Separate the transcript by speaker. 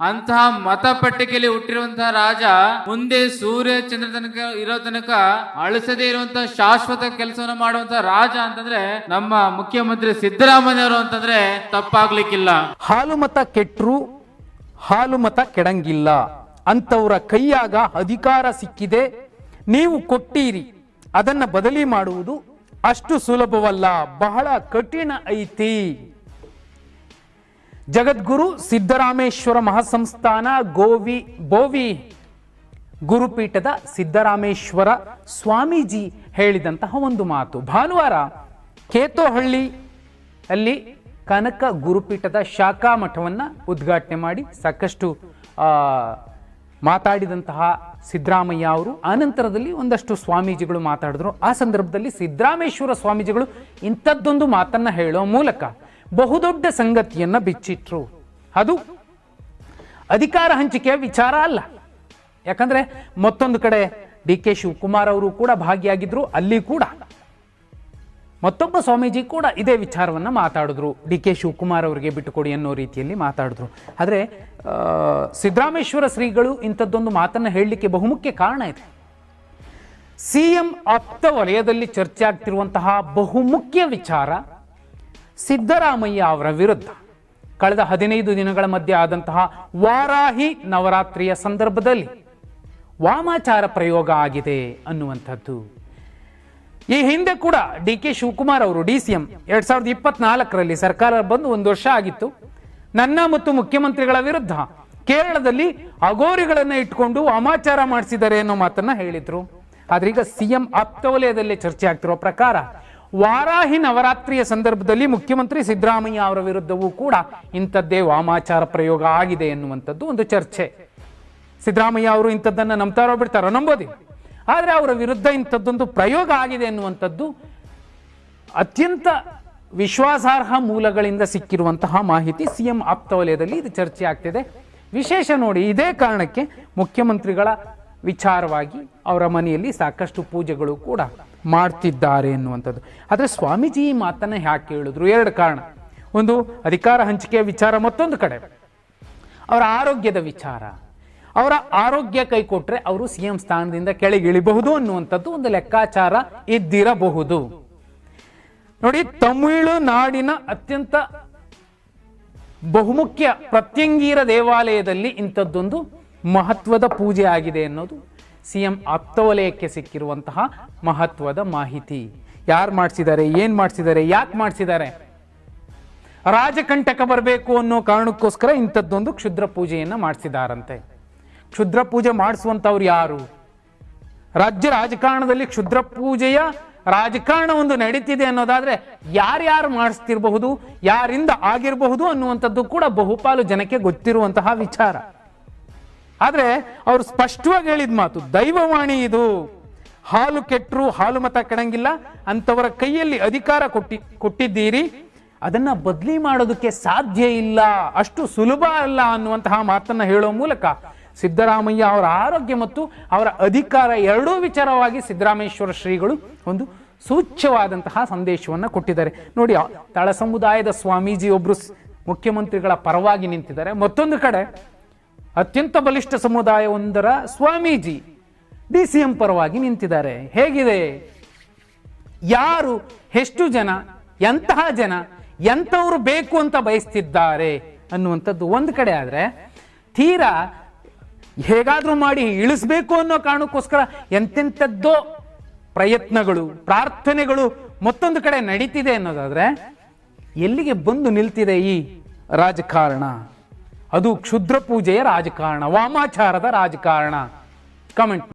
Speaker 1: ಅಂತಹ ಮತ ಪಟ್ಟಿಕೆಯಲ್ಲಿ ಹುಟ್ಟಿರುವಂತಹ ರಾಜ ಮುಂದೆ ಸೂರ್ಯ, ಚಂದ್ರ ತನಕ ಇರೋ ತನಕ ಅಳಿಸದೇ ಇರುವಂತಹ ಶಾಶ್ವತ ಕೆಲಸವನ್ನು ಮಾಡುವಂತ ರಾಜ ಅಂತಂದ್ರೆ ನಮ್ಮ ಮುಖ್ಯಮಂತ್ರಿ ಸಿದ್ದರಾಮಯ್ಯ ಅವರು ಅಂತಂದ್ರೆ ತಪ್ಪಾಗ್ಲಿಕ್ಕಿಲ್ಲ.
Speaker 2: ಹಾಲು ಮತ ಕೆಟ್ಟರು ಹಾಲು ಮತ ಕೆಡಂಗಿಲ್ಲ. ಅಂತವರ ಕೈಯಾಗ ಅಧಿಕಾರ ಸಿಕ್ಕಿದೆ, ನೀವು ಕೊಟ್ಟೀರಿ, ಅದನ್ನ ಬದಲಿ ಮಾಡುವುದು ಅಷ್ಟು ಸುಲಭವಲ್ಲ, ಬಹಳ ಕಠಿಣ ಐತಿ. ಜಗದ್ಗುರು ಸಿದ್ದರಾಮೇಶ್ವರ ಮಹಾಸಂಸ್ಥಾನ ಗೋವಿ ಬೋವಿ ಗುರುಪೀಠದ ಸಿದ್ದರಾಮೇಶ್ವರ ಸ್ವಾಮೀಜಿ ಹೇಳಿದಂತಹ ಒಂದು ಮಾತು. ಭಾನುವಾರ ಕೇತೋಹಳ್ಳಿ ಅಲ್ಲಿ ಕನಕ ಗುರುಪೀಠದ ಶಾಖಾ ಮಠವನ್ನು ಉದ್ಘಾಟನೆ ಮಾಡಿ ಸಾಕಷ್ಟು ಮಾತಾಡಿದಂತಹ ಸಿದ್ದರಾಮಯ್ಯ ಅವರು. ಆನಂತರದಲ್ಲಿ ಒಂದಷ್ಟು ಸ್ವಾಮೀಜಿಗಳು ಮಾತಾಡಿದ್ರು. ಆ ಸಂದರ್ಭದಲ್ಲಿ ಸಿದ್ದರಾಮೇಶ್ವರ ಸ್ವಾಮೀಜಿಗಳು ಇಂಥದ್ದೊಂದು ಮಾತನ್ನು ಹೇಳೋ ಮೂಲಕ ಬಹುದೊಡ್ಡ ಸಂಗತಿಯನ್ನ ಬಿಚ್ಚಿಟ್ರು. ಅದು ಅಧಿಕಾರ ಹಂಚಿಕೆಯ ವಿಚಾರ ಅಲ್ಲ. ಯಾಕಂದ್ರೆ ಮತ್ತೊಂದು ಕಡೆ ಡಿ ಕೆ ಶಿವಕುಮಾರ್ ಅವರು ಕೂಡ ಭಾಗಿಯಾಗಿದ್ರು, ಅಲ್ಲಿ ಕೂಡ. ಮತ್ತೊಬ್ಬ ಸ್ವಾಮೀಜಿ ಕೂಡ ಇದೇ ವಿಚಾರವನ್ನ ಮಾತಾಡಿದ್ರು. ಡಿ ಕೆ ಶಿವಕುಮಾರ್ ಅವರಿಗೆ ಬಿಟ್ಟುಕೊಡಿ ಅನ್ನೋ ರೀತಿಯಲ್ಲಿ ಮಾತಾಡಿದ್ರು. ಆದರೆ ಸಿದ್ದರಾಮೇಶ್ವರ ಶ್ರೀಗಳು ಇಂಥದ್ದೊಂದು ಮಾತನ್ನ ಹೇಳಲಿಕ್ಕೆ ಬಹುಮುಖ್ಯ ಕಾರಣ ಇದೆ. ಸಿ ಎಂ ಆಪ್ತ ವಲಯದಲ್ಲಿ ಚರ್ಚೆ ಆಗ್ತಿರುವಂತಹ ಬಹುಮುಖ್ಯ ವಿಚಾರ ಸಿದ್ದರಾಮಯ್ಯ ಅವರ ವಿರುದ್ಧ ಕಳೆದ ಹದಿನೈದು ದಿನಗಳ ಮಧ್ಯೆ ಆದಂತಹ ವಾರಾಹಿ ನವರಾತ್ರಿಯ ಸಂದರ್ಭದಲ್ಲಿ ವಾಮಾಚಾರ ಪ್ರಯೋಗ ಆಗಿದೆ ಅನ್ನುವಂಥದ್ದು. ಈ ಹಿಂದೆ ಕೂಡ ಡಿ ಕೆ ಶಿವಕುಮಾರ್ ಅವರು, ಡಿ ಸಿ ಎಂ ಎರಡ್ ಸಾವಿರದ ಇಪ್ಪತ್ನಾಲ್ಕರಲ್ಲಿ ಸರ್ಕಾರ ಬಂದು ಒಂದು ವರ್ಷ ಆಗಿತ್ತು. ನನ್ನ ಮತ್ತು ಮುಖ್ಯಮಂತ್ರಿಗಳ ವಿರುದ್ಧ ಕೇರಳದಲ್ಲಿ ಅಗೋರಿಗಳನ್ನು ಇಟ್ಕೊಂಡು ವಾಮಾಚಾರ ಮಾಡಿಸಿದ್ದಾರೆ ಅನ್ನೋ ಮಾತನ್ನ ಹೇಳಿದ್ರು. ಆದ್ರೆ ಈಗ ಆಪ್ತ ವಲಯದಲ್ಲೇ ಚರ್ಚೆ ಆಗ್ತಿರೋ ಪ್ರಕಾರ ವಾರಾಹಿ ನವರಾತ್ರಿಯ ಸಂದರ್ಭದಲ್ಲಿ ಮುಖ್ಯಮಂತ್ರಿ ಸಿದ್ದರಾಮಯ್ಯ ಅವರ ವಿರುದ್ಧವೂ ಕೂಡ ಇಂಥದ್ದೇ ವಾಮಾಚಾರ ಪ್ರಯೋಗ ಆಗಿದೆ ಎನ್ನುವಂಥದ್ದು ಒಂದು ಚರ್ಚೆ. ಸಿದ್ದರಾಮಯ್ಯ ಅವರು ಇಂಥದ್ದನ್ನು ನಂಬ್ತಾರೋ ಬಿಡ್ತಾರೋ ನಂಬೋದಿಲ್ಲ. ಆದರೆ ಅವರ ವಿರುದ್ಧ ಇಂಥದ್ದೊಂದು ಪ್ರಯೋಗ ಆಗಿದೆ ಎನ್ನುವಂಥದ್ದು ಅತ್ಯಂತ ವಿಶ್ವಾಸಾರ್ಹ ಮೂಲಗಳಿಂದ ಸಿಕ್ಕಿರುವಂತಹ ಮಾಹಿತಿ ಸಿ ಎಂ ಆಪ್ತವಲಯದಲ್ಲಿ ಇದು ಚರ್ಚೆ ಆಗ್ತಿದೆ. ವಿಶೇಷ ನೋಡಿ, ಇದೇ ಕಾರಣಕ್ಕೆ ಮುಖ್ಯಮಂತ್ರಿಗಳ ವಿಚಾರವಾಗಿ ಅವರ ಮನೆಯಲ್ಲಿ ಸಾಕಷ್ಟು ಪೂಜೆಗಳು ಕೂಡ ಮಾಡ್ತಿದ್ದಾರೆ ಎನ್ನುವಂಥದ್ದು. ಆದರೆ ಸ್ವಾಮೀಜಿ ಈ ಮಾತನ್ನ ಯಾಕೆ ಹೇಳಿದ್ರು ಎರಡು ಕಾರಣ. ಒಂದು, ಅಧಿಕಾರ ಹಂಚಿಕೆಯ ವಿಚಾರ, ಮತ್ತೊಂದು ಕಡೆ. ಅವರ ಆರೋಗ್ಯದ ವಿಚಾರ. ಅವರ ಆರೋಗ್ಯ ಕೈ ಕೊಟ್ರೆ ಅವರು ಸಿ ಎಂ ಸ್ಥಾನದಿಂದ ಕೆಳಗಿಳಿಬಹುದು ಅನ್ನುವಂಥದ್ದು ಒಂದು ಲೆಕ್ಕಾಚಾರ ಇದ್ದಿರಬಹುದು. ನೋಡಿ, ತಮಿಳುನಾಡಿನ ಅತ್ಯಂತ ಬಹುಮುಖ್ಯ ಪ್ರತ್ಯಂಗೀರ ದೇವಾಲಯದಲ್ಲಿ ಇಂಥದ್ದೊಂದು ಮಹತ್ವದ ಪೂಜೆ ಆಗಿದೆ ಅನ್ನೋದು ಸಿ ಎಂ ಆಪ್ತವಲಯಕ್ಕೆ ಸಿಕ್ಕಿರುವಂತಹ ಮಹತ್ವದ ಮಾಹಿತಿ. ಯಾರು ಮಾಡಿಸಿದ್ದಾರೆ, ಏನ್ ಮಾಡಿಸಿದ್ದಾರೆ, ಯಾಕೆ ಮಾಡಿಸಿದ್ದಾರೆ? ರಾಜಕಂಟಕ ಬರಬೇಕು ಅನ್ನೋ ಕಾರಣಕ್ಕೋಸ್ಕರ ಇಂಥದ್ದೊಂದು ಕ್ಷುದ್ರ ಪೂಜೆಯನ್ನ ಮಾಡಿಸಿದಾರಂತೆ. ಕ್ಷುದ್ರ ಪೂಜೆ ಮಾಡಿಸುವಂತವ್ರು ಯಾರು? ರಾಜ್ಯ ರಾಜಕಾರಣದಲ್ಲಿ ಕ್ಷುದ್ರ ಪೂಜೆಯ ರಾಜಕಾರಣ ಒಂದು ನಡೀತಿದೆ ಅನ್ನೋದಾದ್ರೆ ಯಾರ್ಯಾರು ಮಾಡಿಸ್ತಿರಬಹುದು, ಯಾರಿಂದ ಆಗಿರಬಹುದು ಅನ್ನುವಂಥದ್ದು ಕೂಡ ಬಹುಪಾಲು ಜನಕ್ಕೆ ಗೊತ್ತಿರುವಂತಹ ವಿಚಾರ. ಆದ್ರೆ ಅವರು ಸ್ಪಷ್ಟವಾಗಿ ಹೇಳಿದ ಮಾತು, ದೈವವಾಣಿ ಇದು. ಹಾಲು ಕೆಟ್ಟರು ಹಾಲು ಮತ ಕೆಡಂಗಿಲ್ಲ ಅಂತವರ ಕೈಯಲ್ಲಿ ಅಧಿಕಾರ ಕೊಟ್ಟಿ, ಕೊಟ್ಟಿದ್ದೀರಿ. ಅದನ್ನ ಬದಲಿ ಮಾಡೋದಕ್ಕೆ ಸಾಧ್ಯ ಇಲ್ಲ, ಅಷ್ಟು ಸುಲಭ ಅಲ್ಲ ಅನ್ನುವಂತಹ ಮಾತನ್ನ ಹೇಳೋ ಮೂಲಕ ಸಿದ್ದರಾಮಯ್ಯ ಅವರ ಆರೋಗ್ಯ ಮತ್ತು ಅವರ ಅಧಿಕಾರ ಎರಡೂ ವಿಚಾರವಾಗಿ ಸಿದ್ದರಾಮೇಶ್ವರ ಶ್ರೀಗಳು ಒಂದು ಸೂಚ್ಯವಾದಂತಹ ಸಂದೇಶವನ್ನು ಕೊಟ್ಟಿದ್ದಾರೆ. ನೋಡಿ ತಳ ಸಮುದಾಯದ ಸ್ವಾಮೀಜಿ ಒಬ್ರು ಸ್- ಮುಖ್ಯಮಂತ್ರಿಗಳ ಪರವಾಗಿ ನಿಂತಿದ್ದಾರೆ. ಮತ್ತೊಂದು ಕಡೆ ಅತ್ಯಂತ ಬಲಿಷ್ಠ ಸಮುದಾಯವೊಂದರ ಸ್ವಾಮೀಜಿ ಡಿ ಸಿ ಎಂ ಪರವಾಗಿ ನಿಂತಿದ್ದಾರೆ. ಹೇಗಿದೆ? ಯಾರು, ಎಷ್ಟು ಜನ, ಎಂತಹ ಜನ, ಎಂಥವ್ರು ಬೇಕು ಅಂತ ಬಯಸ್ತಿದ್ದಾರೆ ಅನ್ನುವಂಥದ್ದು ಒಂದು ಕಡೆ ಆದರೆ ತೀರಾ ಹೇಗಾದರೂ ಮಾಡಿ ಇಳಿಸ್ಬೇಕು ಅನ್ನೋ ಕಾರಣಕ್ಕೋಸ್ಕರ ಎಂತೆಂಥದ್ದೋ ಪ್ರಯತ್ನಗಳು, ಪ್ರಾರ್ಥನೆಗಳು ಮತ್ತೊಂದು ಕಡೆ ನಡೀತಿದೆ ಅನ್ನೋದಾದರೆ ಎಲ್ಲಿಗೆ ಬಂದು ನಿಲ್ತಿದೆ ಈ ರಾಜಕಾರಣ? ಅದು ಕ್ಷುದ್ರ ಪೂಜೆಯ ರಾಜಕಾರಣ ವಾಮಾಚಾರದ ರಾಜಕಾರಣ. ಕಮೆಂಟ್